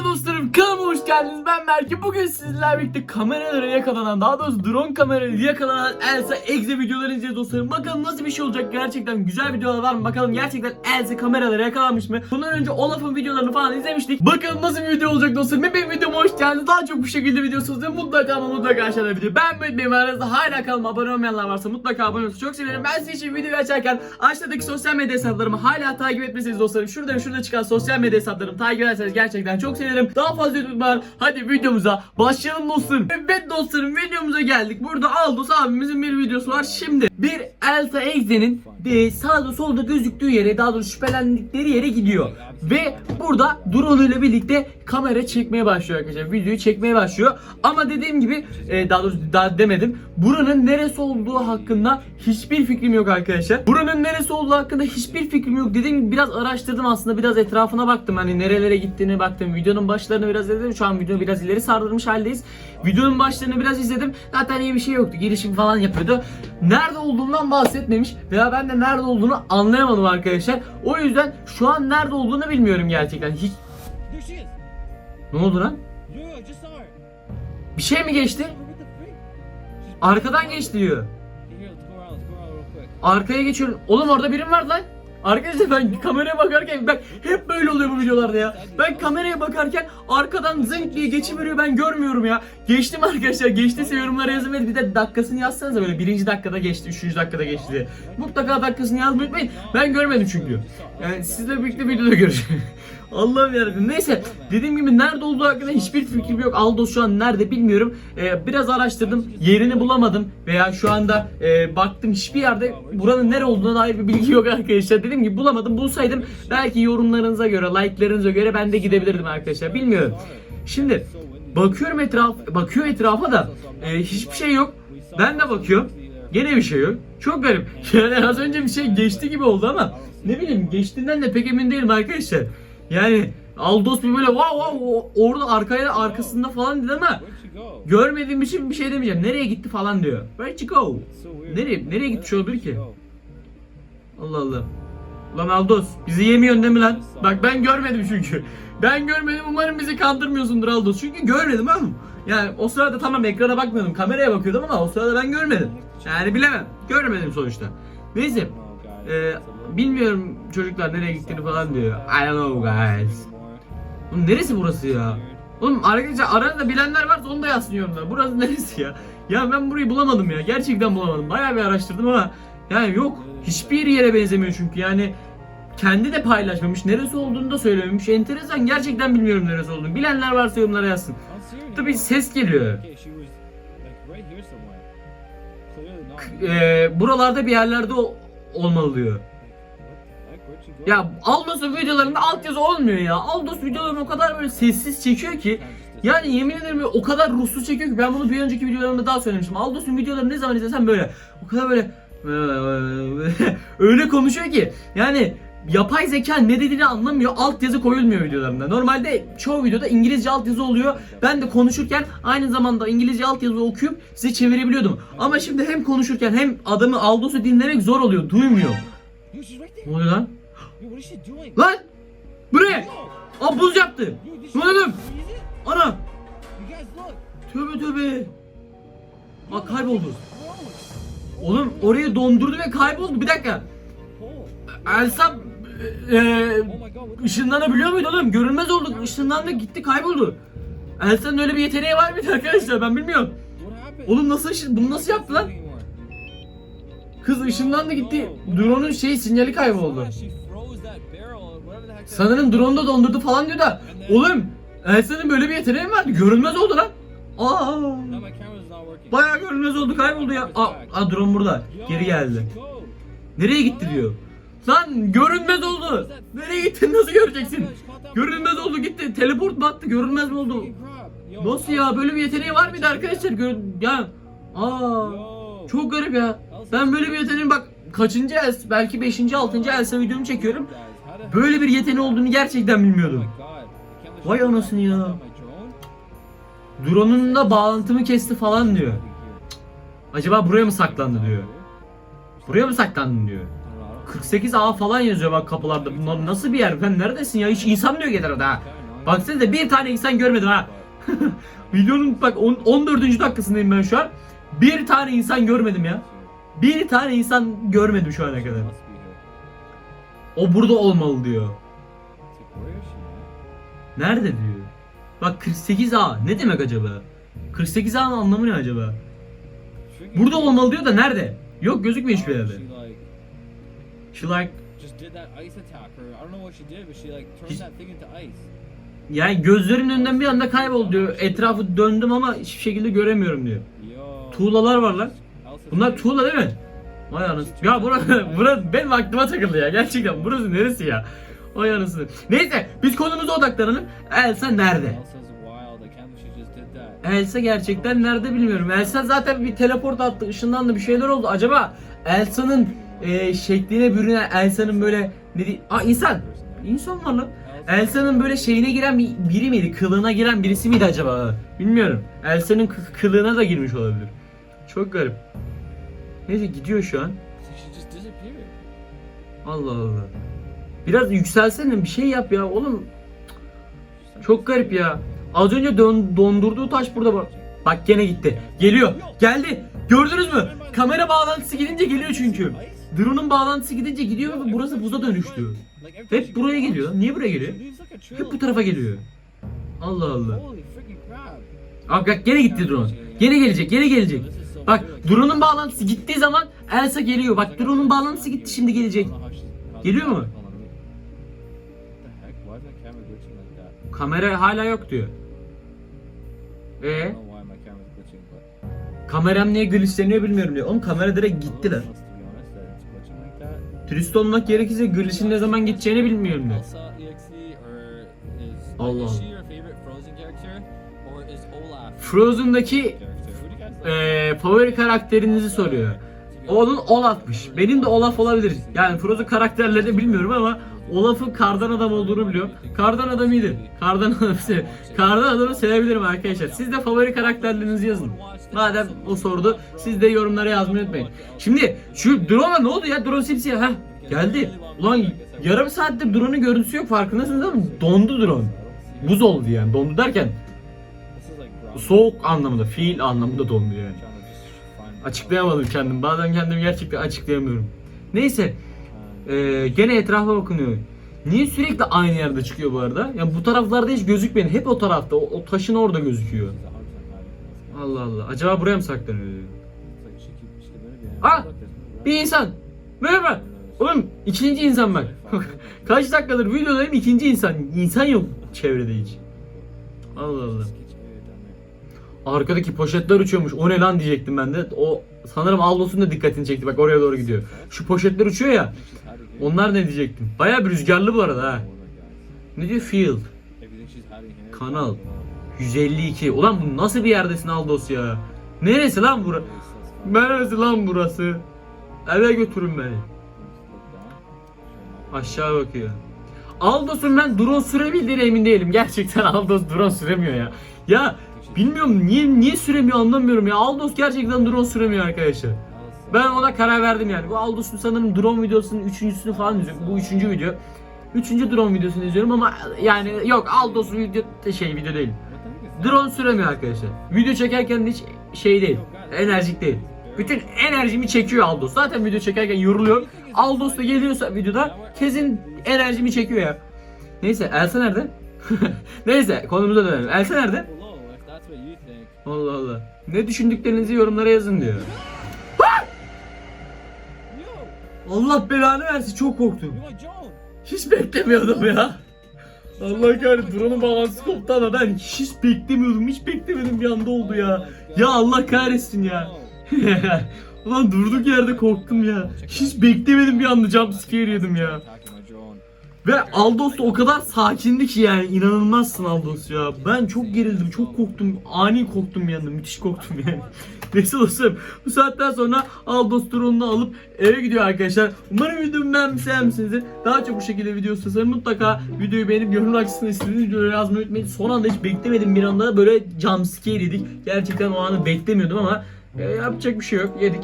Merhaba dostlarım kanalıma hoş geldiniz. Ben Berke bugün sizlerle birlikte kameralara yakalanan daha doğrusu drone kameralara yakalanan Elsa Exe videoları izleyeceğiz dostlarım. Bakalım nasıl bir şey olacak? Gerçekten güzel videolar var mı? Bakalım gerçekten Elsa kameralara yakalanmış mı? Bundan önce Olaf'ın videolarını falan izlemiştik. Bakalım nasıl bir video olacak dostlarım? Benim videoma hoş geldiniz. Daha çok bu şekilde videosunuz mutlaka ama mutlaka aşağıda video. Ben böyle benim aranızda hala kanalıma abone olmayanlar varsa mutlaka abone olursa çok sevinirim ben sizin için videoyu açarken aşağıdaki sosyal medya hesaplarımı hala takip etmeseniz dostlarım. Şurada şurada çıkan sosyal medya hesaplarımı takip ederseniz gerçekten çok sevinirim. Daha fazla YouTube hadi videomuza başlayalım dostlarım. Evet dostlarım videomuza geldik. Burada Aldos abimizin bir videosu var. Şimdi bir Elsa Exe'nin de sağda solda gözüktüğü yere daha doğrusu şüphelendikleri yere gidiyor. Ve burada drone ile birlikte kamera çekmeye başlıyor arkadaşlar. Videoyu çekmeye başlıyor. Ama dediğim gibi e, daha doğrusu daha demedim. Buranın neresi olduğu hakkında hiçbir fikrim yok arkadaşlar. Buranın neresi olduğu hakkında hiçbir fikrim yok. Dediğim gibi biraz araştırdım aslında. Biraz etrafına baktım. Hani nerelere gittiğini baktım. Videonun başlarını biraz izledim. Şu an videoyu biraz ileri sardırmış haldeyiz. Videonun başlarını biraz izledim. Zaten iyi bir şey yoktu. Girişim falan yapıyordu. Nerede olduğundan bahsetmemiş veya ben de nerede olduğunu anlayamadım arkadaşlar. O yüzden şu an nerede olduğunu bilmiyorum gerçekten. Hiç ne oldu lan? Bir şey mi geçti? Arkadan geçti diyor. Arkaya geçiyorum. Oğlum orada birim var lan. Arkadaşlar ben kameraya bakarken bak hep böyle oluyor bu videolarda ya. Ben kameraya bakarken arkadan zınk diye geçiveriyor ben görmüyorum ya. Geçtim arkadaşlar geçtiyse yorumlara yazın ve bir de dakikasını yazsanıza böyle birinci dakikada geçti, üçüncü dakikada geçti diye. Mutlaka dakikasını yazmayı unutmayın. Ben görmedim çünkü. Yani sizle birlikte videoda göreceğim. Allah'ım yarabbim. Neyse dediğim gibi nerede olduğu hakkında hiçbir fikrim yok. Aldos şu an nerede bilmiyorum. Ee, biraz araştırdım. Yerini bulamadım. Veya şu anda e, baktım hiçbir yerde buranın nere olduğuna dair bir bilgi yok arkadaşlar. Dediğim gibi bulamadım. Bulsaydım belki yorumlarınıza göre, like'larınıza göre ben de gidebilirdim arkadaşlar. Bilmiyorum. Şimdi bakıyorum etraf, bakıyor etrafa da e, hiçbir şey yok. Ben de bakıyorum. Gene bir şey yok. Çok garip. Yani az önce bir şey geçti gibi oldu ama ne bileyim geçtiğinden de pek emin değilim arkadaşlar. Yani Aldos bir böyle wow wow orada arkaya arkasında falan dedi ama görmediğim için bir şey demeyeceğim. Nereye gitti falan diyor. Where'd you go? Nereye nereye gitmiş olabilir ki? Allah Allah. Lan Aldos bizi yemiyorsun değil mi lan? Bak ben görmedim çünkü. Ben görmedim umarım bizi kandırmıyorsundur Aldos. Çünkü görmedim ama. Yani o sırada tamam ekrana bakmıyordum kameraya bakıyordum ama o sırada ben görmedim. Yani bilemem. Görmedim sonuçta. Neyse. Little- bilmiyorum çocuklar nereye gittiğini falan diyor. I don't know guys. Oğlum neresi burası ya? Oğlum arkadaşlar aranızda bilenler varsa onu da yazsın yorumlara. Burası neresi ya? Ya ben burayı bulamadım ya. Gerçekten bulamadım. Bayağı bir araştırdım ama yani yok. Hiçbir yere benzemiyor çünkü yani kendi de paylaşmamış. Neresi olduğunu da söylememiş. Enteresan. Gerçekten bilmiyorum neresi olduğunu. Bilenler varsa yorumlara yazsın. Tabii ses geliyor. Not. Ee, buralarda bir yerlerde o- olmalı diyor. Ya Aldos'un videolarında altyazı olmuyor ya. Aldos videolarını o kadar böyle sessiz çekiyor ki yani yemin ederim o kadar ruhsuz çekiyor ki ben bunu bir önceki videolarımda daha söylemiştim. Aldos'un videolarını ne zaman izlesem böyle o kadar böyle öyle konuşuyor ki yani yapay zeka ne dediğini anlamıyor. Altyazı koyulmuyor videolarında. Normalde çoğu videoda İngilizce altyazı oluyor. Ben de konuşurken aynı zamanda İngilizce altyazı okuyup size çevirebiliyordum. Ama şimdi hem konuşurken hem adamı Aldos'u dinlemek zor oluyor. Duymuyor. Ne oluyor lan? Lan! Buraya! Aa buz yaptı. Ne oluyor? Ana! Tövbe tövbe. Aa kayboldu. Oğlum orayı dondurdu ve kayboldu. Bir dakika. Elsa e, ışınlanabiliyor muydu oğlum? Görünmez oldu. Işınlandı gitti kayboldu. Elsa'nın öyle bir yeteneği var mıydı arkadaşlar? Ben bilmiyorum. Oğlum nasıl ışın, bunu nasıl yaptı lan? Kız ışınlandı gitti. Drone'un şey sinyali kayboldu. Sanırım drone'u da dondurdu falan diyor da. Oğlum Elsa'nın böyle bir yeteneği mi vardı? Görünmez oldu lan. Aa. Bayağı görünmez oldu kayboldu ya. Aa, aa drone burada. Geri geldi. Nereye gitti diyor. Lan görünmez oldu. Nereye gittin nasıl göreceksin? Görünmez oldu gitti. Teleport mu attı görünmez mi oldu? Nasıl ya böyle bir yeteneği var mıydı arkadaşlar? Gör ya. Aa. Çok garip ya. Ben böyle bir yeteneğin bak kaçıncı els belki 5. 6. elsa videomu çekiyorum. Böyle bir yeteneği olduğunu gerçekten bilmiyordum. Vay anasını ya. Drone'un da bağlantımı kesti falan diyor. Acaba buraya mı saklandı diyor. Buraya mı saklandın diyor. 48A falan yazıyor bak kapılarda. Bunlar nasıl bir yer? Ben neredesin ya? Hiç insan diyor gelir ha. Baksanıza bir tane insan görmedim ha. Videonun bak on- 14. dakikasındayım ben şu an. Bir tane insan görmedim ya. Bir tane insan görmedim şu ana kadar. O burada olmalı diyor. Nerede diyor. Bak 48A ne demek acaba? 48A'nın anlamı ne acaba? Burada olmalı diyor da nerede? Yok gözükmüyor hiçbir yerde. She like just did that ice attack or I don't know what she did but she like turned that thing into ice. yani gözlerimin önünden bir anda kayboldu diyor. Etrafı döndüm ama hiçbir şekilde göremiyorum diyor. Yo. Tuğlalar var lan. Bunlar tuğla değil mi? Vay anasını. Ya burası, burası benim aklıma takıldı ya. Gerçekten burası neresi ya? Vay anasını. Neyse biz konumuza odaklanalım. Elsa nerede? Elsa gerçekten nerede bilmiyorum. Elsa zaten bir teleport attı, ışınlandı bir şeyler oldu. Acaba Elsa'nın e, şekline bürünen Elsa'nın böyle ne di- Aa insan. İnsan var lan. Elsa'nın böyle şeyine giren bir, biri miydi? Kılığına giren birisi miydi acaba? Bilmiyorum. Elsa'nın kı- kılığına da girmiş olabilir. Çok garip. Neyse gidiyor şu an. Allah Allah. Biraz yükselsene bir şey yap ya oğlum. Çok garip ya. Az önce dön, dondurduğu taş burada bak. Bak gene gitti. Geliyor. Geldi. Gördünüz mü? Kamera bağlantısı gidince geliyor çünkü. Drone'un bağlantısı gidince gidiyor ve burası buza dönüştü. Hep buraya geliyor. Niye buraya geliyor? Hep bu tarafa geliyor. Allah Allah. Abi bak gene gitti drone. Gene gelecek, gene gelecek. Bak drone'un bağlantısı gittiği zaman Elsa geliyor. Bak drone'un bağlantısı gitti şimdi gelecek. Geliyor mu? Kamera hala yok diyor. E kameram niye glitchleniyor bilmiyorum diyor. Oğlum kamera direkt gitti Turist olmak gerekirse glitch'in ne zaman gideceğini bilmiyorum EXE or is Allah. Frozen'daki eee favori karakterinizi soruyor. Onun Olaf'mış. Benim de Olaf olabilir. Yani Frozen karakterlerini bilmiyorum ama Olaf'ın kardan adam olduğunu biliyorum. Kardan adam iyidir. Kardan adamı sev Kardan adamı sevebilirim arkadaşlar. Siz de favori karakterlerinizi yazın. Madem o sordu siz de yorumlara yazmayı unutmayın. Şimdi şu drone'a ne oldu ya? Drone simsiyah. Heh geldi. Ulan yarım saattir drone'un görüntüsü yok farkındasınız ama dondu drone. Buz oldu yani. Dondu derken soğuk anlamında, fiil anlamında dondu yani. Açıklayamadım kendim. Bazen kendimi gerçekten açıklayamıyorum. Neyse. Ee, gene etrafa bakınıyor. Niye sürekli aynı yerde çıkıyor bu arada? Ya bu taraflarda hiç gözükmüyor. Hep o tarafta. O, o taşın orada gözüküyor. she's 100% hiding from us. Allah Allah. Acaba buraya mı saklanıyor? diyor. Ah! Bir insan. Merhaba. Oğlum ikinci insan bak. Kaç dakikadır videodayım ikinci insan. İnsan yok çevrede hiç. Allah Allah. Arkadaki poşetler uçuyormuş. O ne lan diyecektim ben de. O sanırım Aldos'un da dikkatini çekti. Bak oraya doğru gidiyor. Şu poşetler uçuyor ya. Onlar ne diyecektim? Bayağı bir rüzgarlı bu arada ha. Ne diyor field? Kanal. I don't know. 152. Ulan bu nasıl bir yerdesin Aldos ya? Neresi lan bura? Neresi lan burası? Eve götürün beni. Aşağı bakıyor. Aldos'un ben drone sürebildiğine emin değilim. Gerçekten Aldos drone süremiyor ya. Ya bilmiyorum niye niye süremiyor anlamıyorum ya. Aldos gerçekten drone süremiyor arkadaşlar. Ben ona karar verdim yani. Bu Aldos'un sanırım drone videosunun üçüncüsünü falan izliyorum. Bu üçüncü video. Üçüncü drone videosunu izliyorum ama yani yok Aldos'un video şey video değil. Drone süremiyor arkadaşlar. Video çekerken hiç şey değil. Enerjik değil. Bütün enerjimi çekiyor Aldos. Zaten video çekerken yoruluyor. Aldos da geliyorsa videoda kesin enerjimi çekiyor ya. Neyse Elsa nerede? Neyse konumuza dönelim. Elsa nerede? Allah Allah. Ne düşündüklerinizi yorumlara yazın diyor. Allah belanı versin çok korktum. Hiç beklemiyordum ya. Allah kahretsin drone'un bağlantısı koptu ama ben hiç beklemiyordum. Hiç beklemedim bir anda oldu ya. Ya Allah kahretsin ya. Ulan durduk yerde korktum ya. Hiç beklemedim bir anda jump scare yedim ya. Ve Aldos da o kadar sakindi ki yani inanılmazsın Aldos ya. Ben çok gerildim, çok korktum. Ani korktum bir müthiş korktum yani. Neyse dostum bu saatten sonra Aldos drone'unu alıp eve gidiyor arkadaşlar. Umarım videomu beğenmişsinizdir. Daha çok bu şekilde video istiyorsanız mutlaka videoyu beğenip yorumlar kısmına istediğiniz videoları yazmayı unutmayın. Son anda hiç beklemedim bir anda böyle jump scare yedik. Gerçekten o anı beklemiyordum ama E, yapacak bir şey yok. Yedik.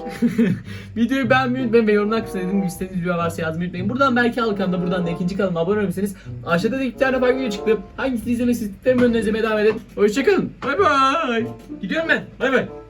Videoyu beğenmeyi unutmayın ve yorumlar kısmına dediğim gibi istediğiniz video varsa yazmayı unutmayın. Buradan belki Alkan'da buradan da ikinci kanalıma abone olabilirsiniz. Aşağıda da iki tane farklı video çıktı. Hangisini izlemek istediklerimi önüne izlemeye devam edin. Hoşçakalın. Bay bay. Gidiyorum ben. Bay bay.